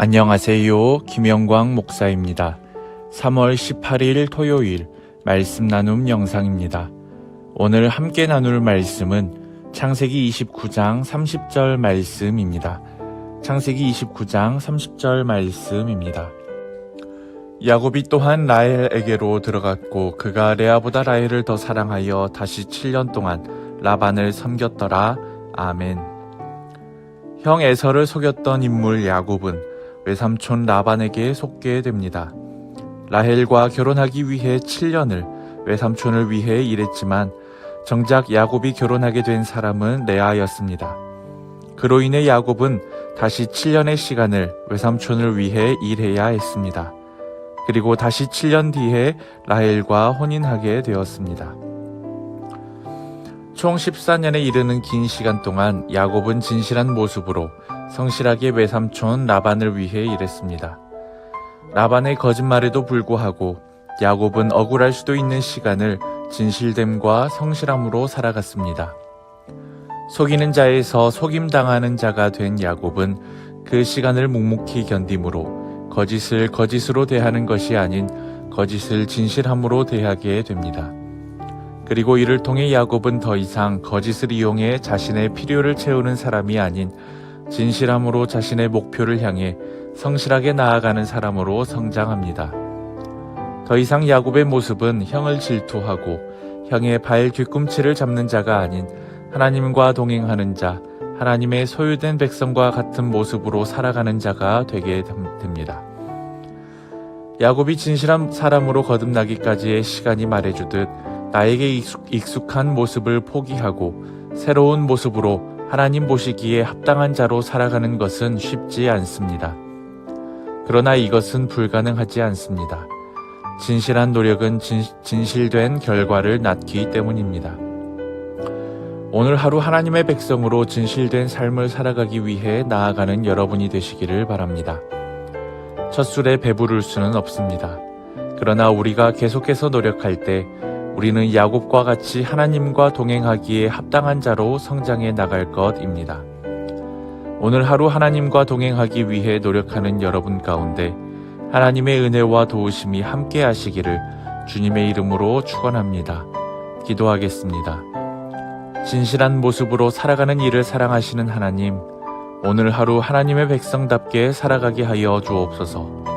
안녕하세요. 김영광 목사입니다. 3월 18일 토요일 말씀 나눔 영상입니다. 오늘 함께 나눌 말씀은 창세기 29장 30절 말씀입니다. 창세기 29장 30절 말씀입니다. 야곱이 또한 라헬에게로 들어갔고 그가 레아보다 라헬을 더 사랑하여 다시 7년 동안 라반을 섬겼더라. 아멘. 형 에서를 속였던 인물 야곱은 외삼촌 라반에게 속게 됩니다. 라헬과 결혼하기 위해 7년을 외삼촌을 위해 일했지만 정작 야곱이 결혼하게 된 사람은 레아였습니다. 그로 인해 야곱은 다시 7년의 시간을 외삼촌을 위해 일해야 했습니다. 그리고 다시 7년 뒤에 라헬과 혼인하게 되었습니다. 총 14년에 이르는 긴 시간 동안 야곱은 진실한 모습으로 성실하게 외삼촌 라반을 위해 일했습니다. 라반의 거짓말에도 불구하고 야곱은 억울할 수도 있는 시간을 진실됨과 성실함으로 살아갔습니다. 속이는 자에서 속임당하는 자가 된 야곱은 그 시간을 묵묵히 견디므로 거짓을 거짓으로 대하는 것이 아닌 거짓을 진실함으로 대하게 됩니다. 그리고 이를 통해 야곱은 더 이상 거짓을 이용해 자신의 필요를 채우는 사람이 아닌 진실함으로 자신의 목표를 향해 성실하게 나아가는 사람으로 성장합니다. 더 이상 야곱의 모습은 형을 질투하고 형의 발 뒤꿈치를 잡는 자가 아닌 하나님과 동행하는 자, 하나님의 소유된 백성과 같은 모습으로 살아가는 자가 되게 됩니다. 야곱이 진실한 사람으로 거듭나기까지의 시간이 말해주듯 나에게 익숙, 한 모습을 포기하고 새로운 모습으로 하나님 보시기에 합당한 자로 살아가는 것은 쉽지 않습니다. 그러나 이것은 불가능하지 않습니다. 진실한 노력은 진, 진실된 결과를 낳기 때문입니다. 오늘 하루 하나님의 백성으로 진실된 삶을 살아가기 위해 나아가는 여러분이 되시기를 바랍니다. 첫 술에 배부를 수는 없습니다. 그러나 우리가 계속해서 노력할 때 우리는 야곱과 같이 하나님과 동행하기에 합당한 자로 성장해 나갈 것입니다. 오늘 하루 하나님과 동행하기 위해 노력하는 여러분 가운데 하나님의 은혜와 도우심이 함께 하시기를 주님의 이름으로 축원합니다. 기도하겠습니다. 진실한 모습으로 살아가는 일을 사랑하시는 하나님, 오늘 하루 하나님의 백성답게 살아가게 하여 주옵소서.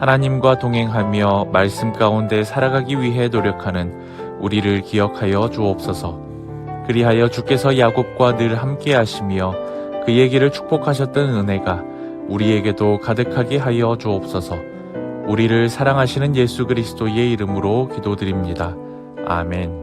하나님과 동행하며 말씀 가운데 살아가기 위해 노력하는 우리를 기억하여 주옵소서. 그리하여 주께서 야곱과 늘 함께 하시며 그의 길을 축복하셨던 은혜가 우리에게도 가득하게 하여 주옵소서. 우리를 사랑하시는 예수 그리스도의 이름으로 기도드립니다. 아멘.